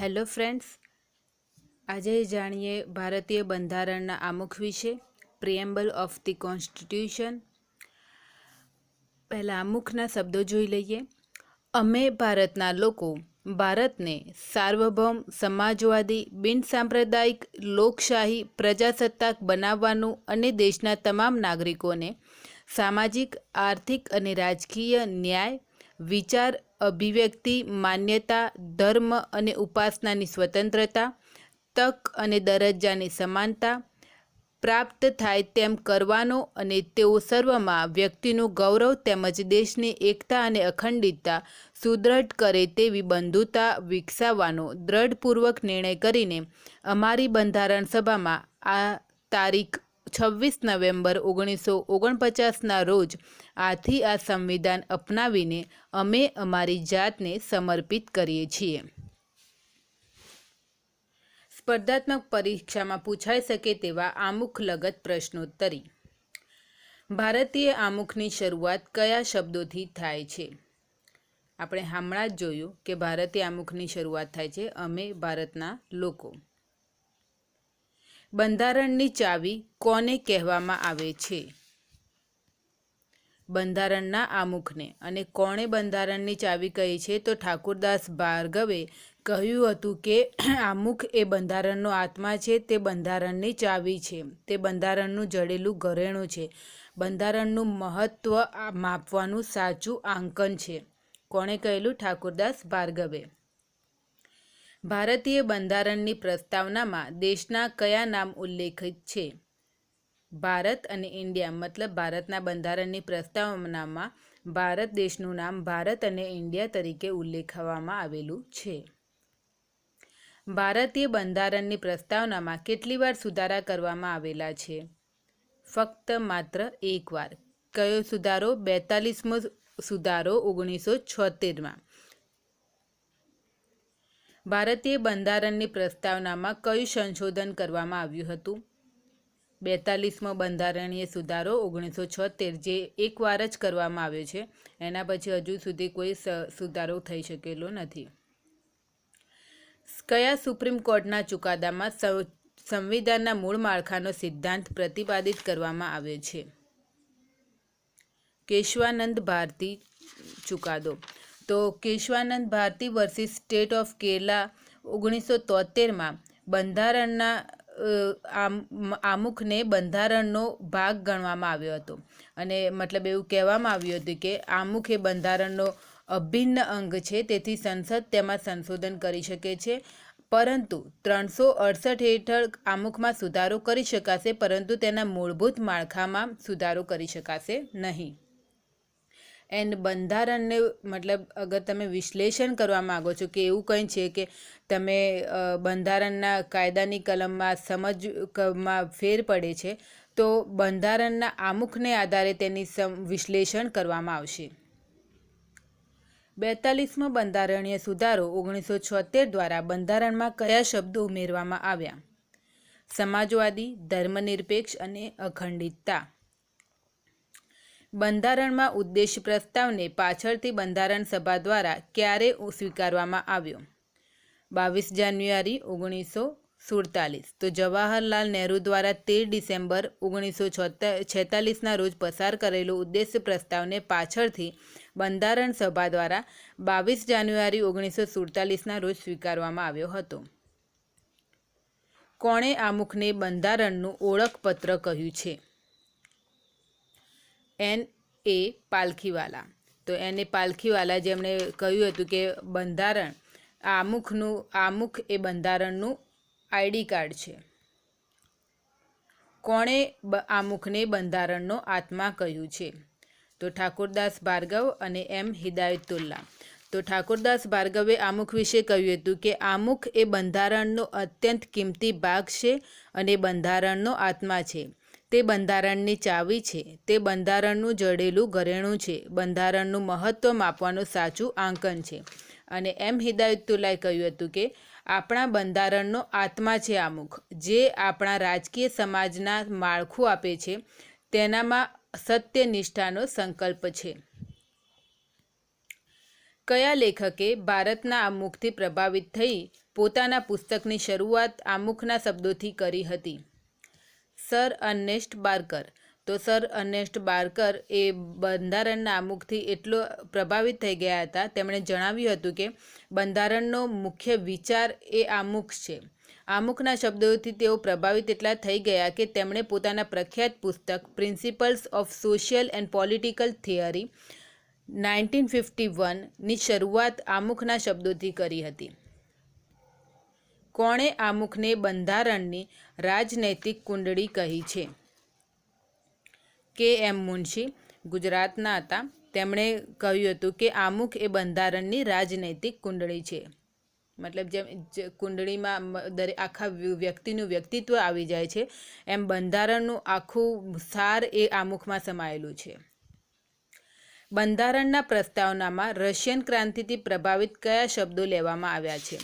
Hello friends, આજે જાણીએ ભારતીય બંધારણના આમુખ વિશે, પ્રિએમ્બલ ઓફ ધી કોન્સ્ટિટ્યુશન. પહેલાં આમુખના શબ્દો જોઈ લઈએ. અમે ભારતના લોકો, ભારતને સાર્વભૌમ, સમાજવાદી બિનસાંપ્રદાયિક લોકશાહી, પ્રજાસત્તાક બનાવવાનું અને દેશના તમામ નાગરિકોને સામાજિક, આર્થિક અને રાજકીય ન્યાય વિચાર, અભિવ્યક્તિ, માન્યતા, ધર્મ અને ઉપાસનાની સ્વતંત્રતા, તક અને દરજ્જાની સમાનતા પ્રાપ્ત થાય તેમ કરવાનો અને તેઓ સર્વમાં વ્યક્તિનું ગૌરવ તેમજ દેશની એકતા અને અખંડિતતા સુદૃઢ કરે તેવી બંધુતા વિકસાવવાનો દ્રઢપૂર્વક નિર્ણય કરીને અમારી બંધારણ સભામાં આ તારીખ છવ્વીસ નવેમ્બર ઓગણીસો ઓગણપચાસના રોજ આથી આ સંવિધાન અપનાવીને અમે અમારી જાતને સમર્પિત કરીએ છીએ. સ્પર્ધાત્મક પરીક્ષામાં પૂછાઈ શકે તેવા આમુખ લગત પ્રશ્નોત્તરી. ભારતીય આમુખની શરૂઆત કયા શબ્દોથી થાય છે? આપણે હમણાં જ જોયું કે ભારતીય આમુખની શરૂઆત થાય છે. અમે ભારતના લોકો. બંધારણની ચાવી કોને કહેવામાં આવે છે? બંધારણના આમુખને. અને કોણે બંધારણની ચાવી કહી છે? તો ઠાકુરદાસ ભાર્ગવે કહ્યું હતું કે આમુખ એ બંધારણનો આત્મા છે, તે બંધારણની ચાવી છે. તે બંધારણનું જડેલું ઘરેણું છે. બંધારણનું મહત્ત્વ માપવાનું સાચું આંકન છે. કોણે કહેલું? ઠાકુરદાસ ભાર્ગવે. ભારતીય બંધારણની પ્રસ્તાવનામાં દેશના કયા નામ ઉલ્લેખિત છે? ભારત અને ઇન્ડિયા, મતલબ ભારતના બંધારણની પ્રસ્તાવનામાં ભારત દેશનું નામ ભારત અને ઇન્ડિયા તરીકે ઉલ્લેખવામાં આવેલું છે. ભારતીય બંધારણની પ્રસ્તાવનામાં કેટલી વાર સુધારા કરવામાં આવેલા છે? ફક્ત માત્ર એકવાર કયો સુધારો? બેતાલીસમો સુધારો ઓગણીસો છોતેરમાં. ભારતીય બંધારણની પ્રસ્તાવનામાં કયું સંશોધન કરવામાં આવ્યું હતું? બેતાલીસમો બંધારણીય સુધારો ઓગણીસો છોતેર, જે એકવાર જ કરવામાં આવ્યો છે. એના પછી હજુ સુધી કોઈ સુધારો થઈ શકેલો નથી. કયા સુપ્રીમ કોર્ટના ચુકાદામાં સંવિધાનના મૂળ માળખાનો સિદ્ધાંત પ્રતિપાદિત કરવામાં આવ્યો છે? કેશવાનંદ ભારતી ચુકાદો. તો Keshavananda Bharati versus state of Kerala ઓગણીસો તોતેરમાં બંધારણના આમુખને બંધારણનો ભાગ ગણવામાં આવ્યો હતો. અને મતલબ એવું કહેવામાં આવ્યું હતું કે આમુખ એ બંધારણનો અભિન્ન અંગ છે, તેથી સંસદ તેમાં સંશોધન કરી શકે છે. પરંતુ ત્રણસો અડસઠ હેઠળ આમુખમાં સુધારો કરી શકાશે, પરંતુ તેના મૂળભૂત માળખામાં સુધારો કરી શકાશે નહીં. એન્ડ બંધારણને મતલબ અગર તમે વિશ્લેષણ કરવા માગો છો કે એવું કંઈ છે કે તમે બંધારણના કાયદાની કલમમાં સમજમાં ફેર પડે છે, તો બંધારણના આમુખને આધારે તેની વિશ્લેષણ કરવામાં આવશે. બેતાલીસમો બંધારણીય સુધારો ઓગણીસો છોતેર દ્વારા બંધારણમાં કયા શબ્દો ઉમેરવામાં આવ્યા? સમાજવાદી, ધર્મનિરપેક્ષ અને અખંડિતતા. બંધારણમાં ઉદ્દેશ પ્રસ્તાવને પાછળથી બંધારણ સભા દ્વારા ક્યારે સ્વીકારવામાં આવ્યો? બાવીસ જાન્યુઆરી ઓગણીસો સુડતાલીસ. તો જવાહરલાલ નહેરુ દ્વારા તેર ડિસેમ્બર ઓગણીસો છેતાલીસના રોજ પસાર કરેલો ઉદ્દેશ્ય પ્રસ્તાવને પાછળથી બંધારણ સભા દ્વારા બાવીસ જાન્યુઆરી ઓગણીસો સુડતાલીસના રોજ સ્વીકારવામાં આવ્યો હતો. કોણે આમુખને બંધારણનું ઓળખપત્ર કહ્યું છે? N A Palkhivala. તો એને પાલખીવાલા જેમણે કહ્યું હતું કે બંધારણ, આમુખનું, આમુખ એ બંધારણનું આઈડી કાર્ડ છે. કોણે આમુખને બંધારણનો આત્મા કહ્યું છે? તો ઠાકોરદાસ ભાર્ગવ અને એમ હિદાયતુલ્લા. તો ઠાકોરદાસ ભાર્ગવે આમુખ વિશે કહ્યું હતું કે આમુખ એ બંધારણનો અત્યંત કિંમતી ભાગ છે અને બંધારણનો આત્મા છે. તે બંધારણની ચાવી છે. તે બંધારણનું જડેલું ઘરેણું છે. બંધારણનું મહત્ત્વ માપવાનું સાચું આંકન છે. અને એમ હિદાયતુલ્લાએ કહ્યું હતું કે, આપણા બંધારણનો આત્મા છે આમુખ. જે આપણા રાજકીય સમાજના માળખું આપે છે, તેનામાં સત્ય નિષ્ઠાનો સંકલ્પ છે. કયા લેખકે ભારતના આમુખથી પ્રભાવિત થઈ પોતાના પુસ્તકની શરૂઆત આમુખના શબ્દોથી કરી હતી? Sir Ernest Barker. તો સર અર્નેસ્ટ બાર્કર એ બંધારણના આમુખથી એટલો પ્રભાવિત થઈ ગયા હતા. તેમણે જણાવ્યું હતું કે બંધારણનો મુખ્ય વિચાર એ આમુખ છે. આમુખના શબ્દોથી તેઓ પ્રભાવિત એટલા થઈ ગયા કે તેમણે પોતાના પ્રખ્યાત પુસ્તક principles of social and political theory nineteen fifty વનની શરૂઆત આમુખના શબ્દોથી કરી હતી. કોણે આમુખને બંધારણની રાજનૈતિક કુંડળી કહી છે? કે. એમ. મુનશી, ગુજરાતના હતા. તેમણે કહ્યું હતું કે આમુખ એ બંધારણની રાજનૈતિક કુંડળી છે. મતલબ જેમ કુંડળીમાં દરેક આખા વ્યક્તિનું વ્યક્તિત્વ આવી જાય છે, એમ બંધારણનું આખું સાર એ આમુખમાં સમાયેલું છે. બંધારણના પ્રસ્તાવનામાં રશિયન ક્રાંતિથી પ્રભાવિત કયા શબ્દો લેવામાં આવ્યા છે?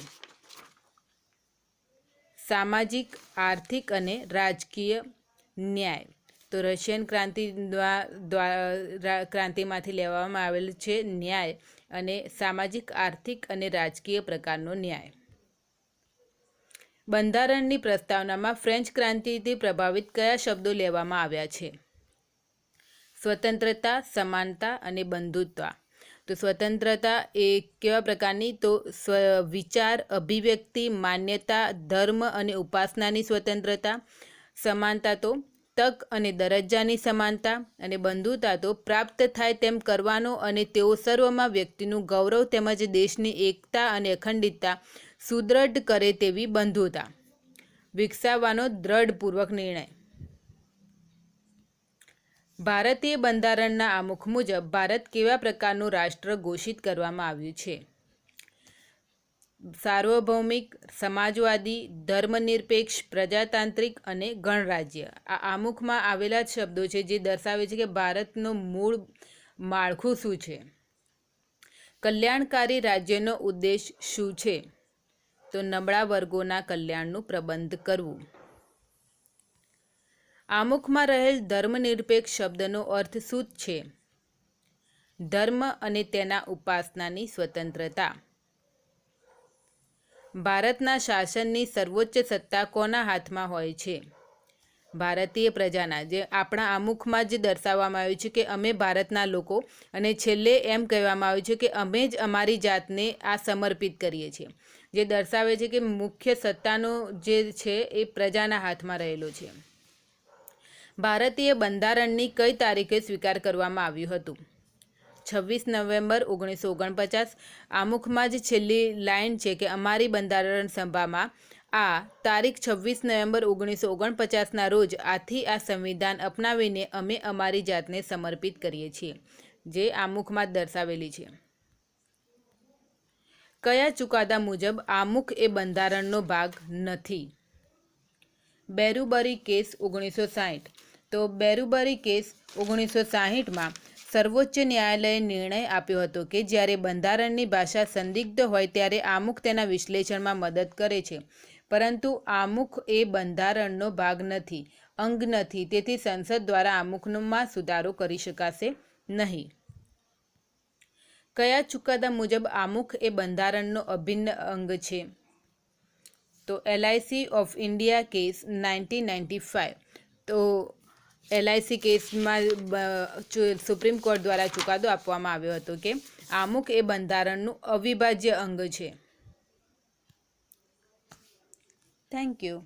સામાજિક, આર્થિક અને રાજકીય ન્યાય. તો રશિયન ક્રાંતિ ક્રાંતિમાંથી લેવામાં આવેલ છે ન્યાય અને સામાજિક, આર્થિક અને રાજકીય પ્રકારનો ન્યાય. બંધારણની પ્રસ્તાવનામાં ફ્રેન્ચ ક્રાંતિથી પ્રભાવિત કયા શબ્દો લેવામાં આવ્યા છે? સ્વતંત્રતા, સમાનતા અને બંધુત્વ. તો સ્વતંત્રતા એ કેવા પ્રકારની? તો સ્વ, વિચાર, અભિવ્યક્તિ, માન્યતા, ધર્મ અને ઉપાસનાની સ્વતંત્રતા, સમાનતા તો તક અને દરજ્જાની સમાનતા અને બંધુતા તો પ્રાપ્ત થાય તેમ કરવાનો અને તેઓ સર્વમાં વ્યક્તિનું ગૌરવ તેમજ દેશની એકતા અને અખંડિતતા સુદૃઢ કરે તેવી બંધુતા. વિકસાવવાનો દ્રઢપૂર્વક નિર્ણય. ભારતીય બંધારણના આમુખ મુજબ ભારત કેવા પ્રકારનું રાષ્ટ્ર ઘોષિત કરવામાં આવ્યું છે? સાર્વભૌમિક, સમાજવાદી, ધર્મનિરપેક્ષ, પ્રજાતાંત્રિક અને ગણરાજ્ય. આ આમુખમાં આવેલા જ શબ્દો છે જે દર્શાવે છે કે ભારતનું મૂળ માળખું શું છે? કલ્યાણકારી રાજ્યનો ઉદ્દેશ શું છે? તો નબળા વર્ગોના કલ્યાણનું પ્રબંધ કરવું. આમુખમાં રહેલ ધર્મનિરપેક્ષ શબ્દનો અર્થ શું છે? ધર્મ અને તેના ઉપાસનાની સ્વતંત્રતા. ભારતના શાસનની સર્વોચ્ચ સત્તા કોના હાથમાં હોય છે? ભારતીય પ્રજાના, જે આપણા આમુખમાં જ દર્શાવવામાં આવ્યું છે કે અમે ભારતના લોકો અને છેલ્લે એમ કહેવામાં આવ્યું છે કે અમે જ અમારી જાતને આ સમર્પિત કરીએ છીએ. જે દર્શાવે છે કે મુખ્ય સત્તાનો જે છે એ પ્રજાના હાથમાં રહેલો છે. ભારતીય બંધારણની કઈ તારીખે સ્વીકાર કરવામાં આવ્યું હતું? છવ્વીસ નવેમ્બર ઓગણીસો ઓગણપચાસ. આમુખમાં જ છેલ્લી લાઇન છે કે અમારી બંધારણ સભામાં આ તારીખ છવ્વીસ નવેમ્બર ઓગણીસો ઓગણપચાસના રોજ આથી આ સંવિધાન અપનાવીને અમે અમારી જાતને સમર્પિત કરીએ છીએ, જે આમુખમાં દર્શાવેલી છે. કયા ચુકાદા મુજબ આમુખ એ બંધારણનો ભાગ નથી? બેરુબરી કેસ ઓગણીસો સાહીઠ. તો બેરુબરી કેસ ઓગણીસો સાહીઠમાં સર્વોચ્ચ ન્યાયાલયે નિર્ણય આપ્યો હતો કે જ્યારે બંધારણની ભાષા સંદિગ્ધ હોય ત્યારે આમુખ તેના વિશ્લેષણમાં મદદ કરે છે. પરંતુ આમુખ એ બંધારણનો ભાગ નથી, અંગ નથી, તેથી સંસદ દ્વારા આમુખમાં સુધારો કરી શકાશે નહીં. કયા ચુકાદા મુજબ આમુખ એ બંધારણનો અભિન્ન અંગ છે? તો LIC of India case nineteen ninety five. તો એલઆઈસી કેસમાં સુપ્રીમ કોર્ટ દ્વારા ચુકાદો આપવામાં આવ્યો હતો કે આમુક એ બંધારણનું અવિભાજ્ય અંગ છે. Thank you